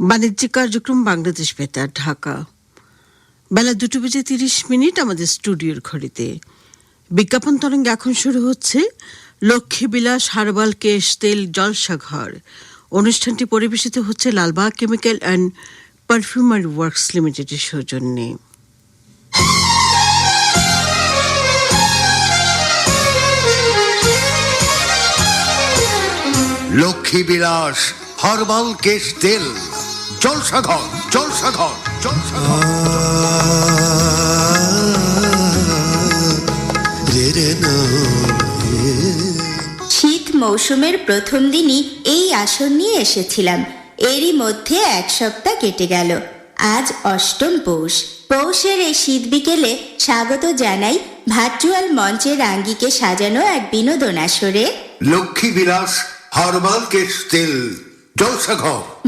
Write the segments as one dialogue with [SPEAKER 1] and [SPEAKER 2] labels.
[SPEAKER 1] বাণিজ্যিক কার্যক্রম বাংলাদেশ বেতার, ঢাকা। বেলা দুটো বেজে তিরিশ মিনিট আমাদের স্টুডিওর ঘড়িতে। বিজ্ঞাপন তরঙ্গে এখন শুরু হচ্ছে লক্ষ্মীবিলাস হারবাল কেশ তেল জলসাঘর। অনুষ্ঠানটি পরিবেশিত হচ্ছে Lalbagh chemical and perfumery works লিমিটেডের সৌজন্যে।
[SPEAKER 2] লক্ষ্মী বিলাস হরবাল কেশ তেল।
[SPEAKER 3] শীত মৌসুমের প্রথম দিনই এই আসন নিয়ে এসেছিলাম। এরই মধ্যে এক সপ্তাহ কেটে গেল। আজ অষ্টম পৌষ। পৌষের এই শীত বিকেলে স্বাগত জানাই ভার্চুয়াল মঞ্চের আঙ্গিকে সাজানো এক বিনোদন আসরে।
[SPEAKER 2] লক্ষ্মী বিলাস হরবাল কেশ তেল।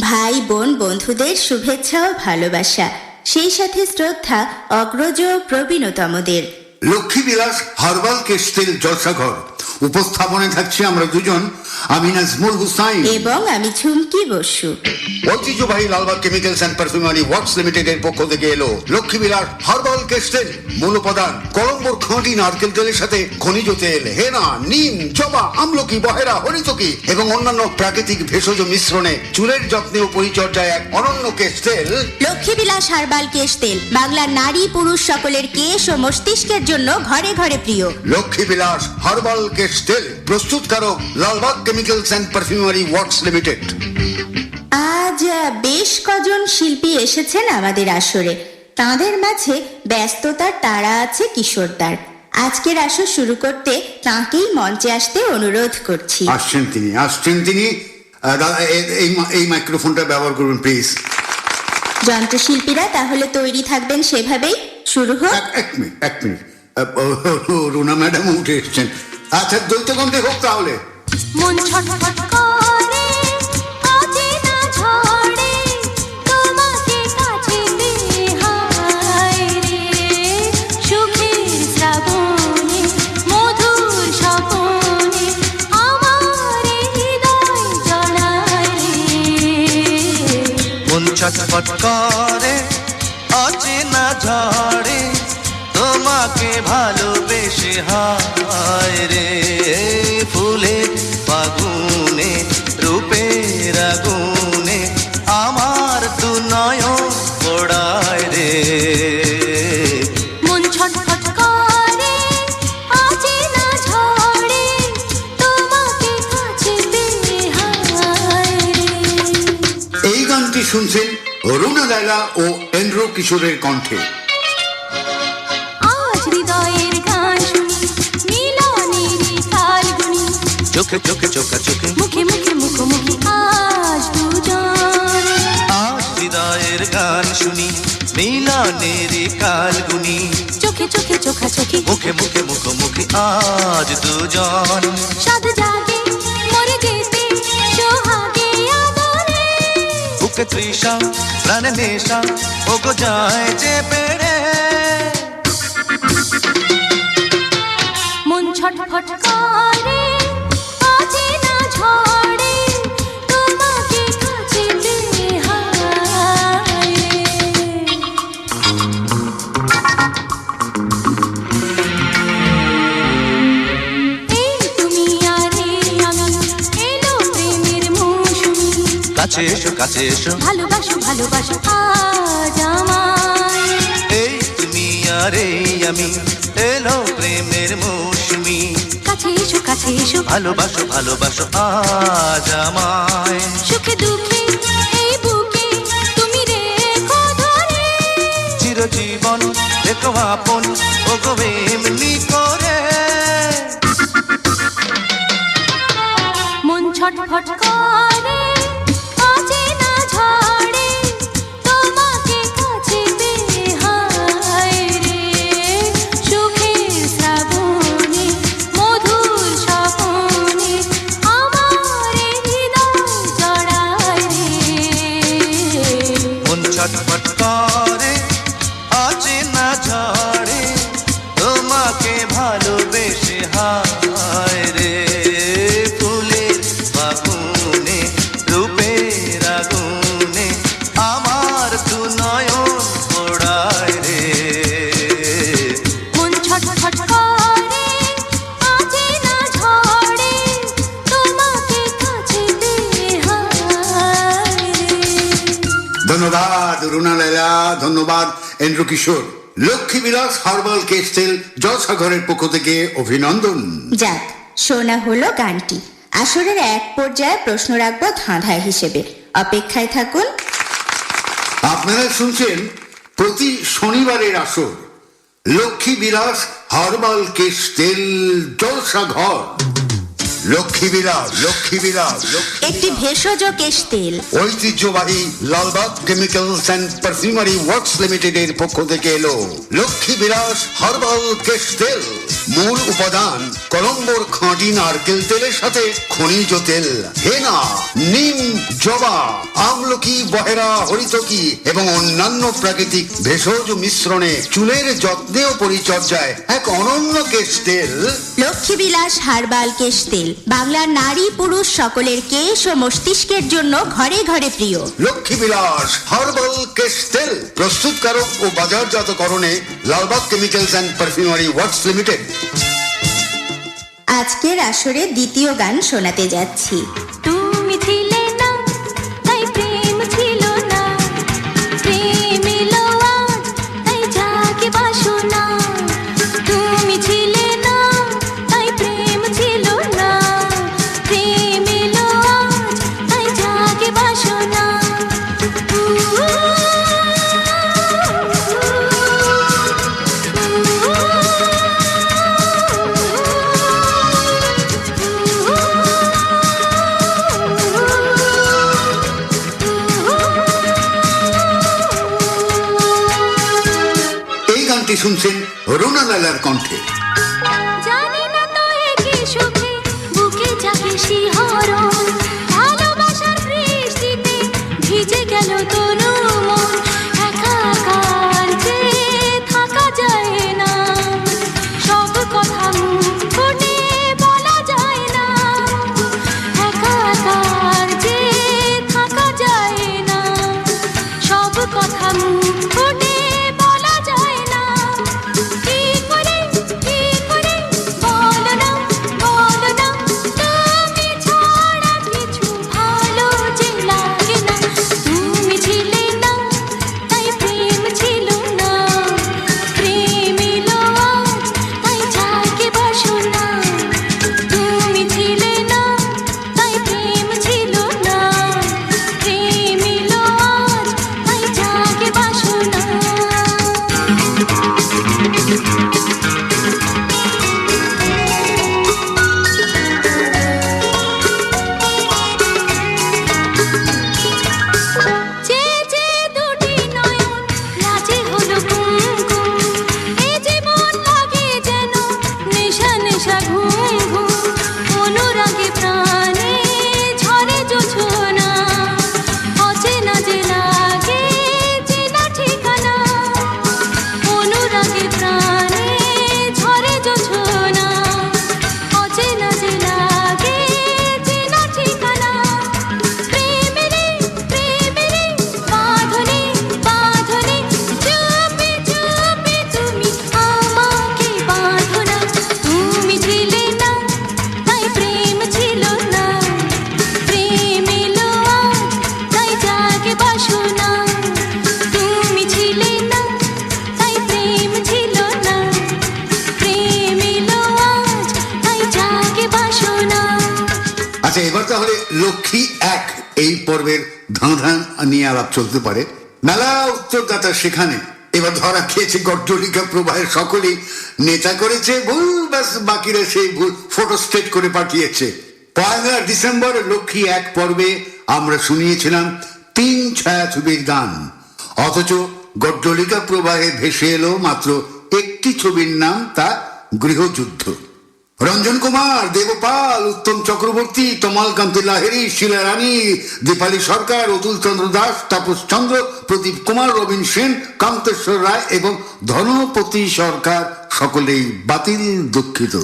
[SPEAKER 3] ভাই বোন বন্ধুদের শুভেচ্ছা ও ভালোবাসা। সেই সাথে শ্রদ্ধা অগ্রজ ও প্রবীণতমদের।
[SPEAKER 2] লক্ষ্মী বিলাস হারবাল কেশ তেল জলসাঘর উপস্থাপনায় থাকছি আমরা দুজন আমি নাজমুল হুসাইন।
[SPEAKER 3] এবং আমি ঝুমকি বসু।
[SPEAKER 2] ঐতিহ্যবাহী Lalbagh chemicals and perfumery works লিমিটেডের পক্ষ থেকে এলো লক্ষ্মী বিলাস হার্বাল কেশ তেল মূল উপাদান কলম্বোর খাঁটি নারকেল তেলের সাথে খনিজ তেল হেনা নিম জবা আমলকি বহেরা হরিতকি এবং অন্যান্য প্রাকৃতিক ভেষজ মিশ্রণে চুলের যত্নে ও পরিচর্যায় এক অনন্য কেশ তেল
[SPEAKER 3] লক্ষ্মীবিলাস হার্বাল কেশ তেল বাংলার নারী পুরুষ সকলের কেশ ও মস্তিষ্কের জন্য ঘরে ঘরে প্রিয়।
[SPEAKER 2] লক্ষ্মী বিলাস হার্বাল কেশ তেল প্রস্তুতকারক Lalbagh chemicals and perfumery works limited
[SPEAKER 3] আজ বেশ কজন শিল্পী এসেছেন আমাদের আসরে। তাঁদের মাঝে ব্যস্ততার তাড়া আছে কিশোরদার। আজকের আসর শুরু করতে তাঁকেই মঞ্চে আসতে অনুরোধ করছি।
[SPEAKER 2] আসছেন তিনি আসছেন তিনি। এই মাইক্রোফোনটা ব্যবহার করবেন প্লিজ
[SPEAKER 3] যন্ত্রশিল্পীরা তাহলে তৈরি থাকবেন সেভাবেই? শুরু হোক।
[SPEAKER 2] এক মিনিট এক মিনিট। রুনা ম্যাডাম উঠে এসছেন। আচ্ছা দ্বৈতগন্ধে হোক তাহলে।
[SPEAKER 4] মন ছটফট করে অচেনা ঝড়ে তোমাকে কাছে হায় রে। সুখের শ্রাবণে মধুর স্বপনে আমার হৃদয় জড়ায় রে।
[SPEAKER 5] মন ছটফট করে আগুনে আমার দু নয়ন পড়ায় রে।
[SPEAKER 4] মন ছটফট করে অচেনা ঝড়ে তোমাকে কাছে পেয়ে হায় রে।
[SPEAKER 2] এই গানটি শুনছেন রুনা লাইলা ও এন্ড্রো কিশোরের কণ্ঠে।
[SPEAKER 4] আজ হৃদয়ের গান শুনি মিলনেরই
[SPEAKER 5] চোখে চোখে চোখা চোখে
[SPEAKER 4] মুখে মুখে
[SPEAKER 5] শুনি মিলনের কালগুনি।
[SPEAKER 4] চোখে চোখে চোখা চোখে
[SPEAKER 5] মুখে মুখে মুখোমুখি আজ দুজন।
[SPEAKER 4] সাদ জাগে মরে যেতে সোহাগে আদরে।
[SPEAKER 5] বুকে তৃষা প্রাণে নেশা ওগো যায় যে পেড়ে।
[SPEAKER 4] মন ছটফট করে। কাছে
[SPEAKER 5] এসো।
[SPEAKER 4] ভালোবাসো ভালোবাসো আজ আমায়।
[SPEAKER 5] এই তুমি আর এই আমি এলো প্রেমের মৌসুমি।
[SPEAKER 4] কাছে এসো কাছে এসো।
[SPEAKER 5] ভালোবাসো ভালোবাসো আজ আমায়।
[SPEAKER 4] সুখে দুঃখে এই বুকে তুমি রেখো ধরে।
[SPEAKER 5] চিরজীবন দেখো আপন ওগো
[SPEAKER 2] এন্দ্র কিশোর লক্ষ্মী বিলাস হার্বাল কেস্টেল জলসাগরের পক্ষ থেকে অভিনন্দন।
[SPEAKER 3] যাক শোনা হলো গানটি। আসরের এক পর্যায়ে প্রশ্ন রাখব ধাঁধায় হিসেবে। অপেক্ষায় থাকুন।
[SPEAKER 2] আপনারা শুনছেন প্রতি শনিবারের আসর। লক্ষ্মী বিলাস হার্বাল কেস্টেল জলসাঘর লক্ষ্মী বিলাস লক্ষ্মী বিলাস লক্ষ্মী
[SPEAKER 3] একটি ভেষজ কেশ তেল।
[SPEAKER 2] ঐতিহ্যবাহী Lalbagh chemicals and perfumery works লিমিটেডের পক্ষ থেকে এলো লক্ষ্মী বিলাস হার্বাল কেশ তেল। মূল উপাদান কলম্বোর খাঁটি নারকেল তেলের সাথে খনিজ তেল। হেনা নিম জবা আমলকি বহেরা হরিতকি এবং অন্যান্য প্রাকৃতিক ভেষজ মিশ্রণে চুলের যত্নে ও পরিচর্যায় এক অনন্য কেশ তেল।
[SPEAKER 3] লক্ষ্মী বিলাস হার্বাল কেশ তেল। বাংলার নারী পুরুষ সকলের কেশ ও মস্তিষ্কের জন্য ঘরে ঘরে প্রিয়।
[SPEAKER 2] লক্ষ্মী বিলাস হার্বাল কেশ তেল প্রস্তুতকারক ও বাজারজাতকরণে Lalbagh chemicals and perfumery works limited.
[SPEAKER 3] আজকের আসরে দ্বিতীয় গান শোনাতে যাচ্ছি।
[SPEAKER 2] শুনছেন রুনা লালার কণ্ঠে। তাহলে লক্ষ্মী এক এই পর্বের ধাঁধান নিয়ে আলাপ চলতে পারে। মেলা উত্তরদাতা সেখানে। এবার ধরা খেয়েছে গড্ডলিকা প্রবাহের সকলেই। নেতা করেছে ভুল, ব্যাস, বাকিরা সেই ভুল ফটো স্টেট করে পাঠিয়েছে। পয়লা ডিসেম্বর লক্ষ্মী এক পর্বে আমরা শুনিয়েছিলাম তিন ছায়াছবির গান অথচ গড্ডলিকা প্রবাহে ভেসে এলো মাত্র একটি ছবির নাম, তা গৃহযুদ্ধ। রঞ্জন কুমার দেবপাল উত্তম চক্রবর্তী তমালকান্তি লাহেরি শিলা রানী দীপালি সরকার অতুল চন্দ্র দাস তাপস চন্দ্র প্রদীপ কুমার রবীন সেন কান্তেশ্বর রায় এবং ধনপতি সরকার সকলেই বাতিল দুঃখিত।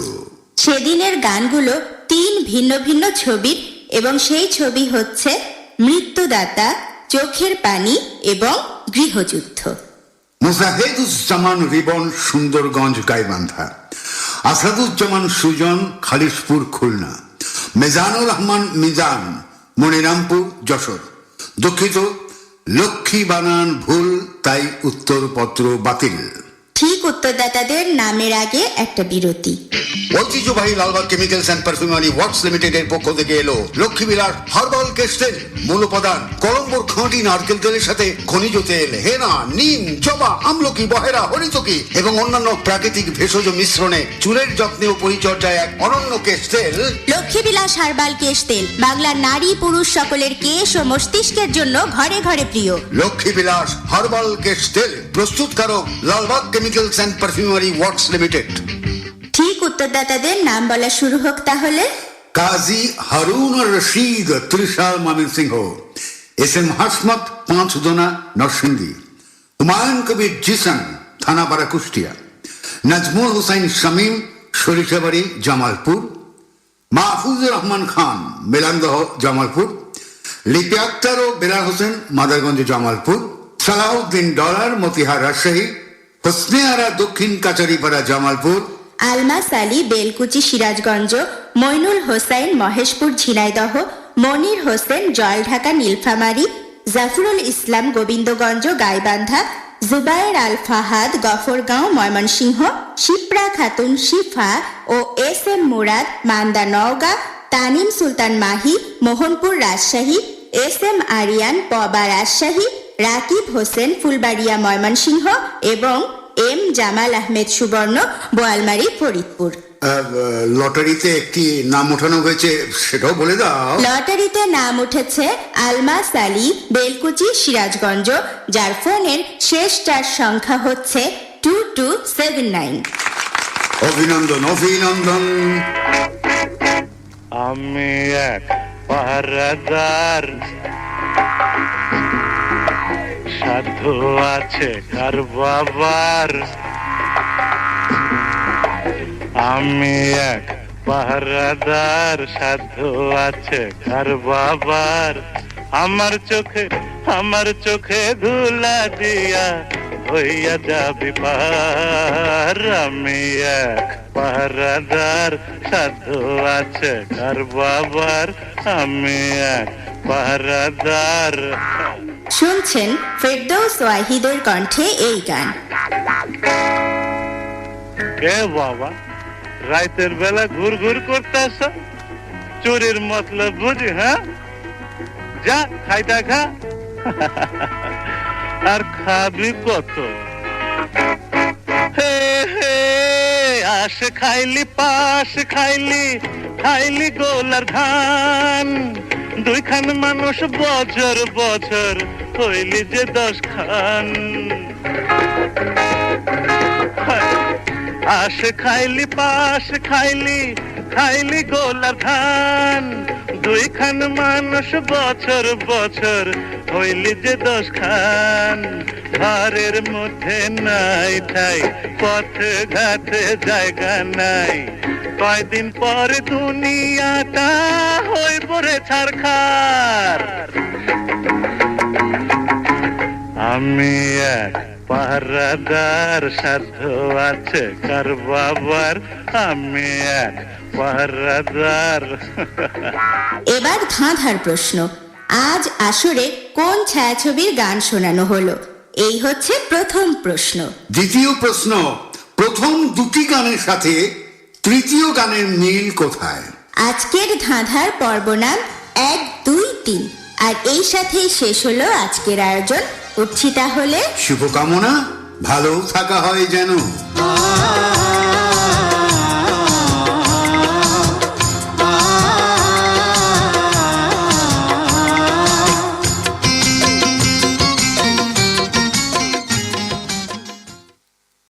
[SPEAKER 3] সেদিনের গানগুলো তিন ভিন্ন ভিন্ন ছবির এবং সেই ছবি হচ্ছে মৃত্যুদাতা চোখের পানি এবং গৃহযুদ্ধ।
[SPEAKER 2] মুজাহিদুজ্জামান রিবন সুন্দরগঞ্জ গাইবান্ধা। আসাদুজ্জামান সুজন, খালিশপুর, খুলনা। মেজানুর রহমান মিজান, মনিরামপুর, যশোর। দুঃখিত লক্ষ্মী বানান ভুল, তাই উত্তরপত্র বাতিল।
[SPEAKER 3] ঠিক উত্তরদাতাদের নামের আগে একটা বিরতি।
[SPEAKER 2] ঐতিহ্যবাহী Lalbagh chemicals and perfumery works লিমিটেডের পক্ষ থেকে এলো লক্ষ্মী বিলার হার্বাল কেস্টেল মূল উপাদান কলম্বোর খাঁটি নারকেল তেলের সাথে খনিজ তেল হেনা নিম জবা আমলকি বহেরা হরিতকি এবং অন্যান্য প্রাকৃতিক ভেষজ মিশ্রণে চুলের যত্নে ও পরিচর্যায় এক অনন্য কেস্টেল
[SPEAKER 3] লক্ষ্মীবিলাস হার্বাল কেশ তেল বাংলার নারী পুরুষ সকলের কেশ ও মস্তিষ্কের জন্য ঘরে ঘরে প্রিয়।
[SPEAKER 2] লক্ষ্মী বিলাস হার্বাল কেস্টেল প্রস্তুতকারক Lalbagh chemicals and perfumery works limited
[SPEAKER 3] ঠিক উত্তরদাতাদের নাম বলা শুরু হোক তাহলে।
[SPEAKER 2] কাজী হারুন রশিদ ত্রিশাল মামিন সিংহ S M Hasmat Panchdona Narsingdi Humayun Kabir Jisan Thanapara Kushtia Nazmul Hussain Shamim Sarishabari Jamalpur Mahfuzur Rahman Khan Melandaha Jamalpur Lipi Akter ও বেলাল হোসেন মাদারগঞ্জ জামালপুর সালাউদ্দিন ডলার মতিহার রাজশাহী হোসনে দক্ষিণ কাচারিপাড়া জামালপুর।
[SPEAKER 3] আলমাস আলী বেলকুচি, সিরাজগঞ্জ, মইনুল হোসাইন, মহেশপুর, ঝিনাইদহ, মনির হোসেন জলঢাকা নীলফামারী, জাফরুল ইসলাম, গোবিন্দগঞ্জ, গাইবান্ধা, জুবায়ের আল ফাহাদ, গফরগাঁও, ময়মনসিংহ, শিপ্রা খাতুন, শিফা ও S M Murad, Manda Naogaon, Tanim Sultan Mahi, Mohanpur Rajshahi, S M Arian, Paba Rajshahi Rakib Hossain Phulbaria Mymensingh এবং এম জামাল আহমেদ সুবর্ণ বোয়ালমারি ফরিদপুর।
[SPEAKER 2] লটারিতে একটি নাম ওঠানো হয়েছে সেটাও বলে দাও।
[SPEAKER 3] লটারিতে নাম উঠেছে আলমাস আলী বেলকুচি সিরাজগঞ্জ যার ফোনের শেষ চার সংখ্যা হচ্ছে টু টু সেভেন নাইন
[SPEAKER 2] অভিনন্দন অভিনন্দন।
[SPEAKER 6] আমি এক পাহারাদার। সাধু আছে কার বাবার। আমি এক পাহারাদার সাধু আছে কার বাবার। আমার চোখে আমার চোখে ধুলা দিয়া হইয়া যাবি পার আমি এক পাহারাদার সাধু আছে কার বাবার। আমি এক পাহারাদার।
[SPEAKER 3] শুনছেন ফেরদৌস ওয়াহিদের কণ্ঠে এই গান।
[SPEAKER 6] কে বাবা, রাতের বেলা ঘুর ঘুর করতেছ? চোরের মতলব বুঝি হ্যাঁ? যা খাইটা খা। আর খাবি কত? আশ খাইলি, পাশ খাইলি খাইলি গোলার ধান। দুইখান মানুষ বছর বছর হইলি যে দশ খান আশ খাইলি, পাশ খাইলি খাইলি গোলার ধান। দুইখান মানুষ বছর বছর হইলি যে দশ খান ঘরের মধ্যে নাই ঠাই পথে ঘাটে জায়গা নাই। কয়দিন পর দুনিয়াটা হইব রে ছারখার আমি এক পাহারাদার সাধ্য আছে কার বাবার। আমি এক পাহারাদার।
[SPEAKER 3] এবার ধাঁধার প্রশ্ন। আজ আসরে কোন ছায়াছবির গান শোনানো হলো? এই হচ্ছে প্রথম প্রশ্ন।
[SPEAKER 2] দ্বিতীয় প্রশ্ন প্রথম দুটি গানের সাথে তৃতীয় গানের মিল কোথায়?
[SPEAKER 3] আজকের ধাঁধার পর্ব নাম এক দুই তিন। আর এই সাথেই শেষ হলো আজকের আয়োজন। উঠছি তাহলে।
[SPEAKER 2] শুভকামনা। ভালো থাকা হয় যেন।